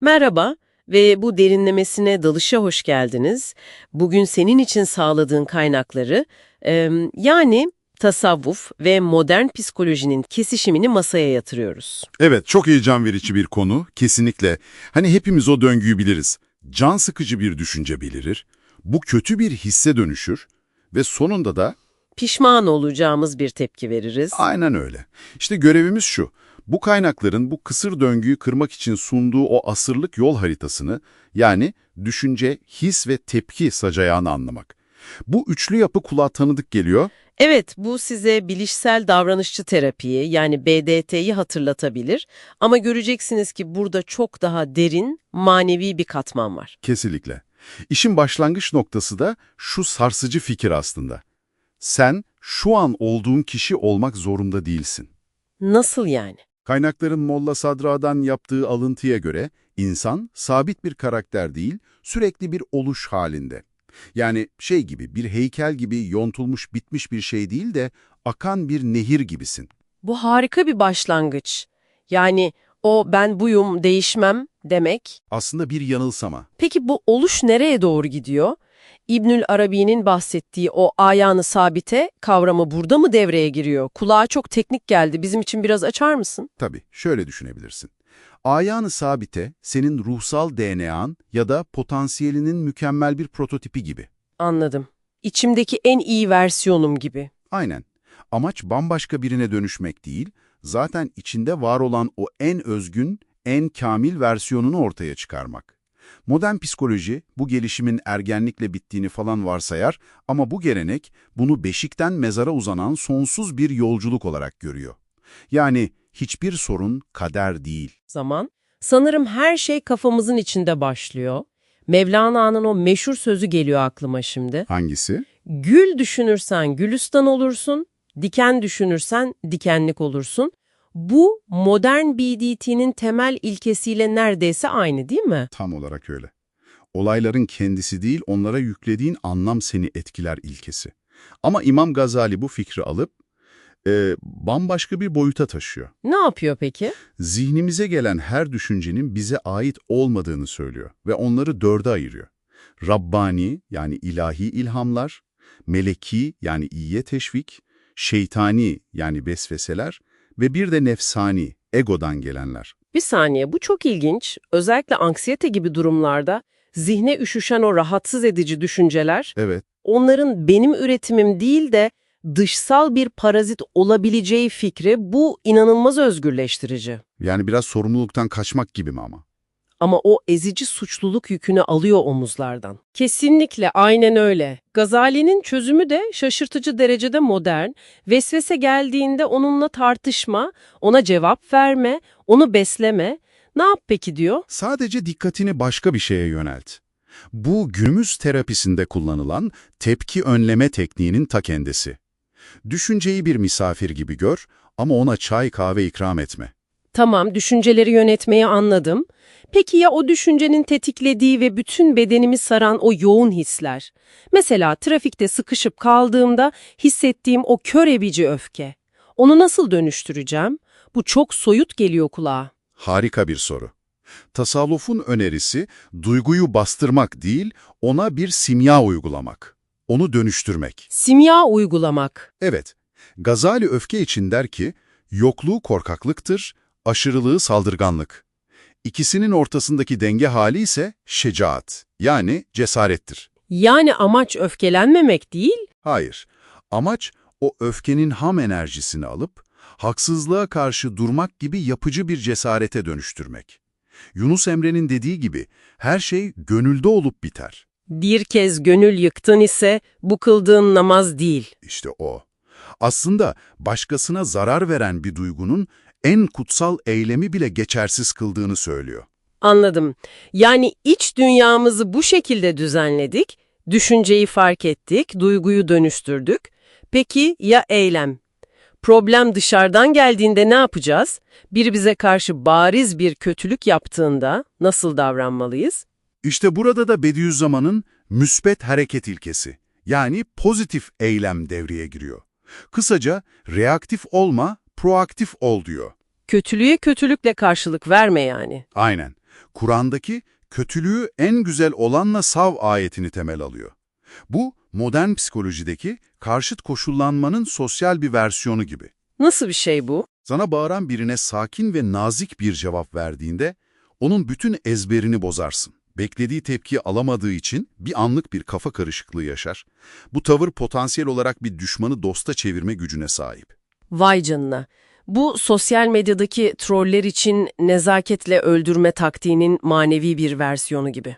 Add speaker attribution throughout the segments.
Speaker 1: Merhaba ve bu derinlemesine dalışa hoş geldiniz. Bugün senin için sağladığın kaynakları, e, yani tasavvuf ve modern psikolojinin kesişimini masaya yatırıyoruz.
Speaker 2: Evet, çok heyecan verici bir konu, kesinlikle. Hani hepimiz o döngüyü biliriz. Can sıkıcı bir düşünce belirir, bu kötü bir hisse dönüşür ve sonunda da
Speaker 1: Pişman olacağımız bir tepki veririz.
Speaker 2: aynen öyle. İşte görevimiz şu, bu kaynakların bu kısır döngüyü kırmak için sunduğu o asırlık yol haritasını, yani düşünce, his ve tepki sacayağını anlamak. Bu üçlü yapı kulağa tanıdık geliyor.
Speaker 1: Evet, bu size bilişsel davranışçı terapiyi yani BDT'yi hatırlatabilir ama göreceksiniz ki burada çok daha derin, manevi bir katman var.
Speaker 2: Kesinlikle. İşin başlangıç noktası da şu sarsıcı fikir aslında. Sen şu an olduğun kişi olmak zorunda değilsin.
Speaker 1: Nasıl yani?
Speaker 2: Kaynakların Molla Sadra'dan yaptığı alıntıya göre insan sabit bir karakter değil, sürekli bir oluş halinde. Yani şey gibi, bir heykel gibi yontulmuş bitmiş bir şey değil de akan bir nehir gibisin.
Speaker 1: Bu harika bir başlangıç. Yani o ben buyum, değişmem demek.
Speaker 2: Aslında bir yanılsama.
Speaker 1: Peki bu oluş nereye doğru gidiyor? İbnül Arabi'nin bahsettiği o ayağını sabite kavramı burada mı devreye giriyor? Kulağa çok teknik geldi. Bizim için biraz açar mısın?
Speaker 2: Tabii, şöyle düşünebilirsin. Ayağını sabite, senin ruhsal DNA'n ya da potansiyelinin mükemmel bir prototipi gibi.
Speaker 1: Anladım. İçimdeki en iyi versiyonum gibi.
Speaker 2: Aynen. Amaç bambaşka birine dönüşmek değil, zaten içinde var olan o en özgün, en kamil versiyonunu ortaya çıkarmak. Modern psikoloji bu gelişimin ergenlikle bittiğini falan varsayar ama bu gelenek bunu beşikten mezara uzanan sonsuz bir yolculuk olarak görüyor. Yani hiçbir sorun kader değil.
Speaker 1: Zaman. Sanırım her şey kafamızın içinde başlıyor. Mevlana'nın o meşhur sözü geliyor aklıma şimdi.
Speaker 2: Hangisi?
Speaker 1: Gül düşünürsen gülistan olursun, diken düşünürsen dikenlik olursun. Bu modern BDT'nin temel ilkesiyle neredeyse aynı değil mi?
Speaker 2: Tam olarak öyle. Olayların kendisi değil, onlara yüklediğin anlam seni etkiler ilkesi. Ama İmam Gazali bu fikri alıp e, bambaşka bir boyuta taşıyor.
Speaker 1: Ne yapıyor peki?
Speaker 2: Zihnimize gelen her düşüncenin bize ait olmadığını söylüyor ve onları dörde ayırıyor. Rabbani yani ilahi ilhamlar, meleki yani iyiye teşvik, şeytani yani vesveseler ve bir de nefsani, egodan gelenler.
Speaker 1: Bir saniye bu çok ilginç. Özellikle anksiyete gibi durumlarda zihne üşüşen o rahatsız edici düşünceler
Speaker 2: Evet,
Speaker 1: onların benim üretimim değil de dışsal bir parazit olabileceği fikri bu inanılmaz özgürleştirici.
Speaker 2: yani biraz sorumluluktan kaçmak gibi mi ama?
Speaker 1: Ama o ezici suçluluk yükünü alıyor omuzlardan. Kesinlikle aynen öyle. Gazali'nin çözümü de şaşırtıcı derecede modern. Vesvese geldiğinde onunla tartışma, ona cevap verme, onu besleme. Ne yap peki diyor?
Speaker 2: Sadece dikkatini başka bir şeye yönelt. Bu günümüz terapisinde kullanılan tepki önleme tekniğinin ta kendisi. Düşünceyi bir misafir gibi gör ama ona çay kahve ikram etme.
Speaker 1: Tamam, düşünceleri yönetmeyi anladım. Peki ya o düşüncenin tetiklediği ve bütün bedenimi saran o yoğun hisler? Mesela trafikte sıkışıp kaldığımda hissettiğim o kör ebici öfke. Onu nasıl dönüştüreceğim? Bu çok soyut geliyor kulağa.
Speaker 2: Harika bir soru. Tasavvufun önerisi duyguyu bastırmak değil, ona bir simya uygulamak. Onu dönüştürmek.
Speaker 1: Simya uygulamak.
Speaker 2: Evet, Gazali öfke için der ki, yokluğu korkaklıktır, aşırılığı saldırganlık. İkisinin ortasındaki denge hali ise şecaat, yani cesarettir.
Speaker 1: Yani amaç öfkelenmemek değil,
Speaker 2: Hayır, amaç o öfkenin ham enerjisini alıp, haksızlığa karşı durmak gibi yapıcı bir cesarete dönüştürmek. Yunus Emre'nin dediği gibi, her şey gönülde olup biter.
Speaker 1: bir kez gönül yıktın ise bu kıldığın namaz değil.
Speaker 2: İşte o. Aslında başkasına zarar veren bir duygunun en kutsal eylemi bile geçersiz kıldığını söylüyor.
Speaker 1: Anladım. Yani iç dünyamızı bu şekilde düzenledik, düşünceyi fark ettik, duyguyu dönüştürdük. Peki ya eylem? Problem dışarıdan geldiğinde ne yapacağız? Biri bize karşı bariz bir kötülük yaptığında nasıl davranmalıyız?
Speaker 2: İşte burada da Bediüzzaman'ın müspet hareket ilkesi, yani pozitif eylem devreye giriyor. Kısaca reaktif olma, proaktif ol diyor.
Speaker 1: Kötülüğe kötülükle karşılık verme yani.
Speaker 2: Aynen. Kur'an'daki kötülüğü en güzel olanla sav ayetini temel alıyor. Bu, modern psikolojideki karşıt koşullanmanın sosyal bir versiyonu gibi.
Speaker 1: Nasıl bir şey bu?
Speaker 2: Sana bağıran birine sakin ve nazik bir cevap verdiğinde, onun bütün ezberini bozarsın. Beklediği tepkiyi alamadığı için bir anlık bir kafa karışıklığı yaşar. Bu tavır potansiyel olarak bir düşmanı dosta çevirme gücüne sahip.
Speaker 1: Vay canına. Bu sosyal medyadaki troller için nezaketle öldürme taktiğinin manevi bir versiyonu gibi.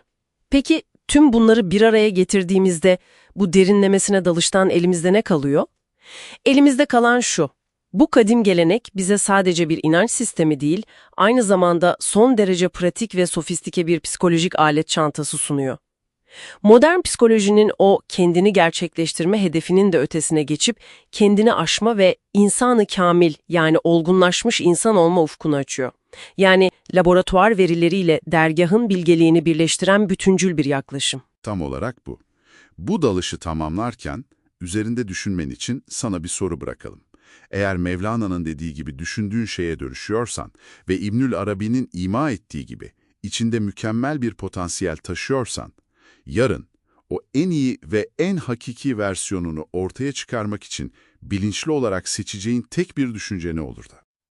Speaker 1: Peki tüm bunları bir araya getirdiğimizde bu derinlemesine dalıştan elimizde ne kalıyor? Elimizde kalan şu. Bu kadim gelenek bize sadece bir inanç sistemi değil, aynı zamanda son derece pratik ve sofistike bir psikolojik alet çantası sunuyor. Modern psikolojinin o kendini gerçekleştirme hedefinin de ötesine geçip kendini aşma ve insanı kamil yani olgunlaşmış insan olma ufkunu açıyor. Yani laboratuvar verileriyle dergahın bilgeliğini birleştiren bütüncül bir yaklaşım.
Speaker 2: Tam olarak bu. Bu dalışı tamamlarken üzerinde düşünmen için sana bir soru bırakalım. Eğer Mevlana'nın dediği gibi düşündüğün şeye dönüşüyorsan ve İbnül Arabi'nin ima ettiği gibi içinde mükemmel bir potansiyel taşıyorsan, yarın o en iyi ve en hakiki versiyonunu ortaya çıkarmak için bilinçli olarak seçeceğin tek bir düşünce ne olurdu?